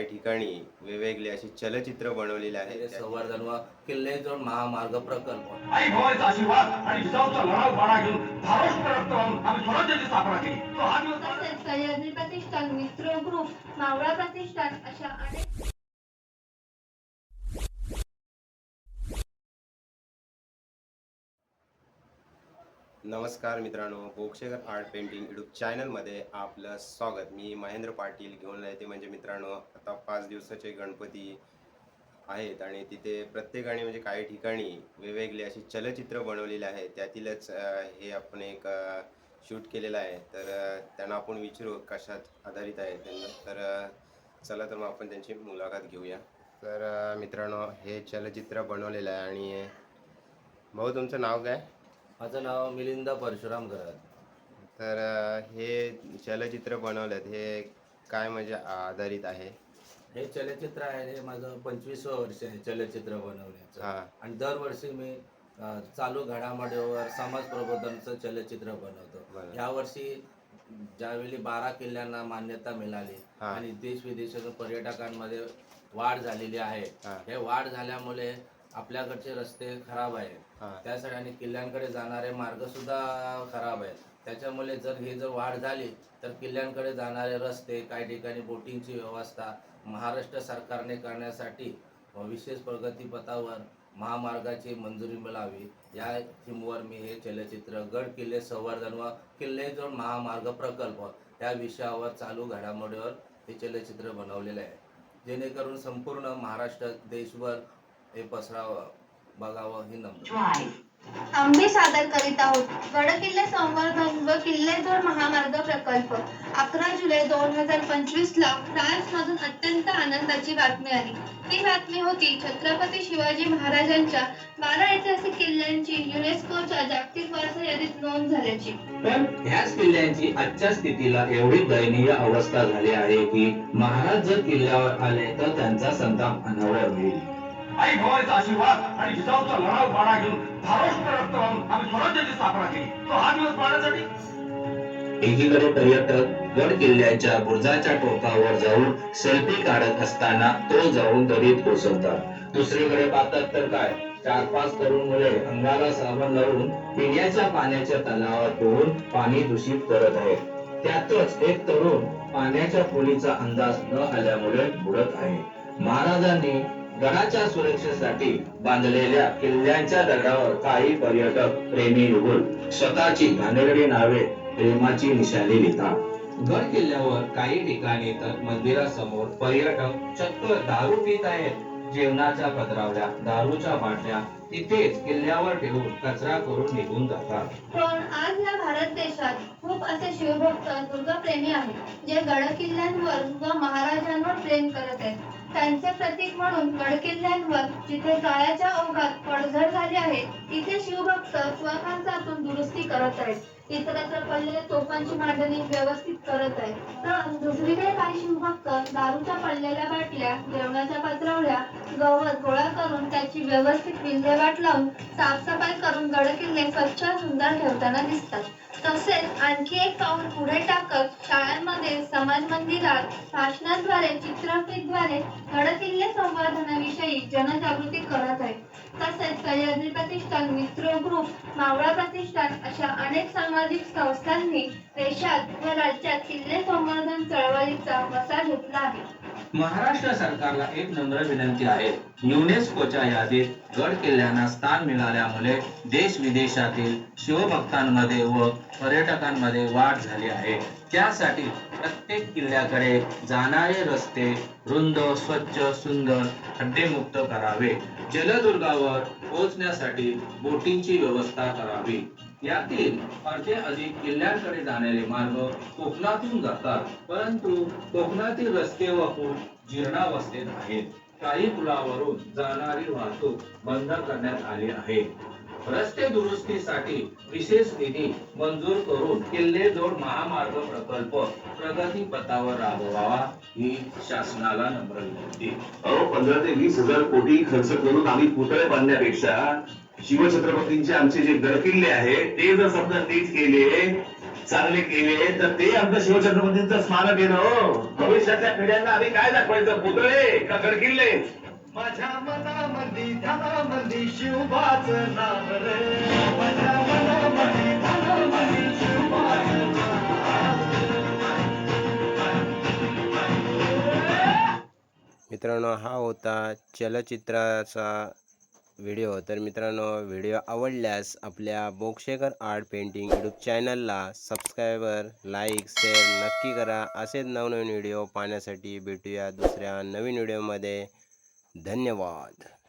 काही ठिकाणी वेगवेगळे अशी चलचित्र बनवलेले आहेत. संवर्धन व किल्ले जोड महामार्ग प्रकल्प. आई भवानीचा आशीर्वाद आणि जिजाऊचा लढाऊ बाणा घेऊन धारोष्ट रक्त वाहून आम्ही स्वराज्याची स्थापना केली. तो हा दिवस तसेच सह्याद्री प्रतिष्ठान मित्र ग्रुप मावळा प्रतिष्ठान अशा अनेक नमस्कार मित्रांनो बोक्षेकर आर्ट पेंटिंग युट्यूब चॅनलमध्ये आपलं स्वागत. मी महेंद्र पाटील घेऊन येते म्हणजे मित्रांनो आता पाच दिवसाचे गणपती आहेत आणि तिथे प्रत्येकाने म्हणजे काही ठिकाणी वेगवेगळी अशी चलचित्र बनवलेली आहेत त्यातीलच हे आपण एक शूट केलेलं आहे. तर त्यांना आपण विचारू कशात आधारित आहे त्यांना तर चला तर मग आपण त्यांची मुलाखत घेऊया. तर मित्रांनो हे चलचित्र बनवलेलं आहे आणि भाऊ तुमचं नाव काय? माझं नाव मिलिंद परशुराम घरात तर हे चलचित्र बनवलेत. हे काय म्हणजे आधारित आहे? हे चलचित्र आहे. हे माझं पंचवीसवं वर्ष आहे चलचित्र बनवण्याचं. आणि दरवर्षी मी चालू घडामोडीवर समाज प्रबोधनचं चलचित्र बनवतो. बरं. यावर्षी ज्यावेळी बारा किल्ल्यांना मान्यता मिळाली. आणि देश विदेशातून पर्यटकांमध्ये वाढ झालेली आहे. हे वाढ झाल्यामुळे आपल्याकडचे रस्ते खराब आहेत. हा. त्यासाठी आणि किल्ल्यांकडे जाणारे मार्ग सुद्धा खराब आहेत. त्याच्यामुळे जर ही जर वाढ झाली तर किल्ल्यांकडे जाणारे रस्ते काही ठिकाणी बोटिंगची व्यवस्था महाराष्ट्र सरकारने करण्यासाठी विशेष प्रगतीपथावर महामार्गाची मंजुरी मिळावी. या थीमवर मी हे चलचित्र गड किल्ले संवर्धन व किल्ले जोड महामार्ग प्रकल्प या विषयावर चालू घडामोडीवर हे चलचित्र बनवलेले आहे. जेणेकरून संपूर्ण महाराष्ट्र देशभर हे पसरावं बघावं ही नम्र. आम्ही सादर करीत आहोत. गडकिल्ले संवर्धन व किल्लेजोड महामार्ग प्रकल्प. अकरा जुलै दोन हजार पंचवीस ला फ्रान्स मधून अत्यंत आनंदाची बातमी आली. ती बातमी होती छत्रपती शिवाजी महाराजांच्या बारा ऐतिहासिक किल्ल्यांची युनेस्कोच्या जागतिक वारसा यादीत नोंद झाल्याची. पण ह्याच किल्ल्यांची आजच्या स्थितीला एवढी दयनीय अवस्था झाली आहे की महाराज जर किल्ल्यावर आले तर त्यांचा संताप अनावर होईल. आई भवानीचा आशीर्वाद आणि जिजाऊचा लढाऊ बाणा घेऊन धारोष्ट रक्त वाहून आम्ही स्वराज्याची स्थापना केली. तो हा दिवस पाहण्यासाठी? एकीकडे पर्यटक गड किल्ल्याच्या बुर्जाच्या टोकावर जाऊन सेल्फी काढत असताना तो जाऊन दरीत कोसळतात. दुसरीकडे पाहतात तर काय? चार पाच तरुण मुले अंगाला साबण लावून पिण्याच्या पाण्याच्या तलावात पोहून पाणी दूषित करत आहेत. त्यातच एक तरुण पाण्याच्या खोलीचा अंदाज न आल्यामुळे बुडत आहे. महाराजांनी गडाच्या सुरक्षेसाठी बांधलेल्या किल्ल्यांच्या दगडावर काही पर्यटक प्रेमी युगुल स्वतःची घाणेरडी नावे प्रेमाची निशाणी लिहितात. गड किल्ल्यावर काही ठिकाणी तर मंदिरासमोर पर्यटक चक्क दारू पित आहेत. जेवणाच्या पत्रावल्या दारूच्या बाटल्या तिथेच किल्ल्यावर ठेवून कचरा करून निघून जातात. पण आज या भारत देशात खूप असे शिवभक्त दुर्गाप्रेमी आहेत जे गडकिल्ल्यांवर व महाराजांवर प्रेम करत आहेत. त्यांचे प्रतीक म्हणून गडकिल्ल्यांवर जिथे काळाच्या ओघात पडझड झाली आहे तिथे शिवभक्त स्वखांचातून दुरुस्ती करत आहेत. इतरत्र पडलेल्या तोफांची मांडणी व्यवस्थित करत आहे. तर दुसरीकडे काही शिवभक्त दारूच्या पडलेल्या बाटल्या जेवणाच्या पत्रावळ्या गवत गोळा करून त्याची व्यवस्थित विल्हेवाट लावून साफसफाई करून गडकिल्ले स्वच्छ सुंदर ठेवताना दिसतात. तसेच आणखी एक पाऊल पुढे टाकत शाळांमध्ये समाज मंदिरात भाषणाद्वारे चित्रफितद्वारे गडकिल्ले संवर्धनाविषयी जनजागृती करत आहे. तसेच सह्याद्री प्रतिष्ठान मित्र ग्रुप मावळा प्रतिष्ठान अशा अनेक सामाजिक संस्थांनी देशात व राज्यात किल्ले संवर्धन चळवळीचा वसा घेतला आहे. महाराष्ट्र सरकारला एक नम्र विनंती आहे. युनेस्कोच्या यादीत गड किल्ल्यांना स्थान मिळाल्यामुळे देश विदेशातील शिवभक्तांमध्ये व पर्यटकांमध्ये वाढ झाली आहे. त्यासाठी प्रत्येक किल्ल्याकडे जाणारे रस्ते रुंद स्वच्छ सुंदर खड्डेमुक्त करावे. जलदुर्गावर पोहोचण्यासाठी बोटींची व्यवस्था करावी. यातील अर्धे अधिक किल्ल्यांकडे जाणारे मार्ग कोकणातून जातात परंतु कोकणातील रस्ते व पूल जीर्णावस्थेत आहेत. काही पुलावरून जाणारी वाहतूक बंद करण्यात आली आहे. रस्ते दुरुस्तीसाठी विशेष निधी मंजूर करून किल्ले जोड महामार्ग प्रकल्प प्रगती पथावर राबवावा ही शासनाला नम्र विनंती. अहो पंधरा ते वीस हजार कोटी खर्च करून आम्ही पुतळे बांधण्यापेक्षा शिवछत्रपतींचे आमचे जे गडकिल्ले आहेत ते जर समजा नीट केले चांगले केले तर ते आमचं शिवछत्रपतींचं स्मारक आहे ना हो. भविष्यातल्या पिढ्यांना आम्ही काय दाखवायचं? पुतळे का गडकिल्ले? माझ्या मनामध्ये धनामध्ये शिवबाच नाम रे. माझ्या मनामध्ये धनामध्ये शिवबाच मित्रांनो हा होता चलचित्राचा व्हिडिओ. तर मित्रांनो व्हिडिओ आवडल्यास आपल्या बोक्षेकर आर्ट पेंटिंग यूट्यूब चॅनलला सबस्क्रायबर लाईक शेअर नक्की करा. असेच नवनवीन व्हिडिओ पाहण्यासाठी भेटूया दुसऱ्या नवीन व्हिडिओमध्ये. धन्यवाद.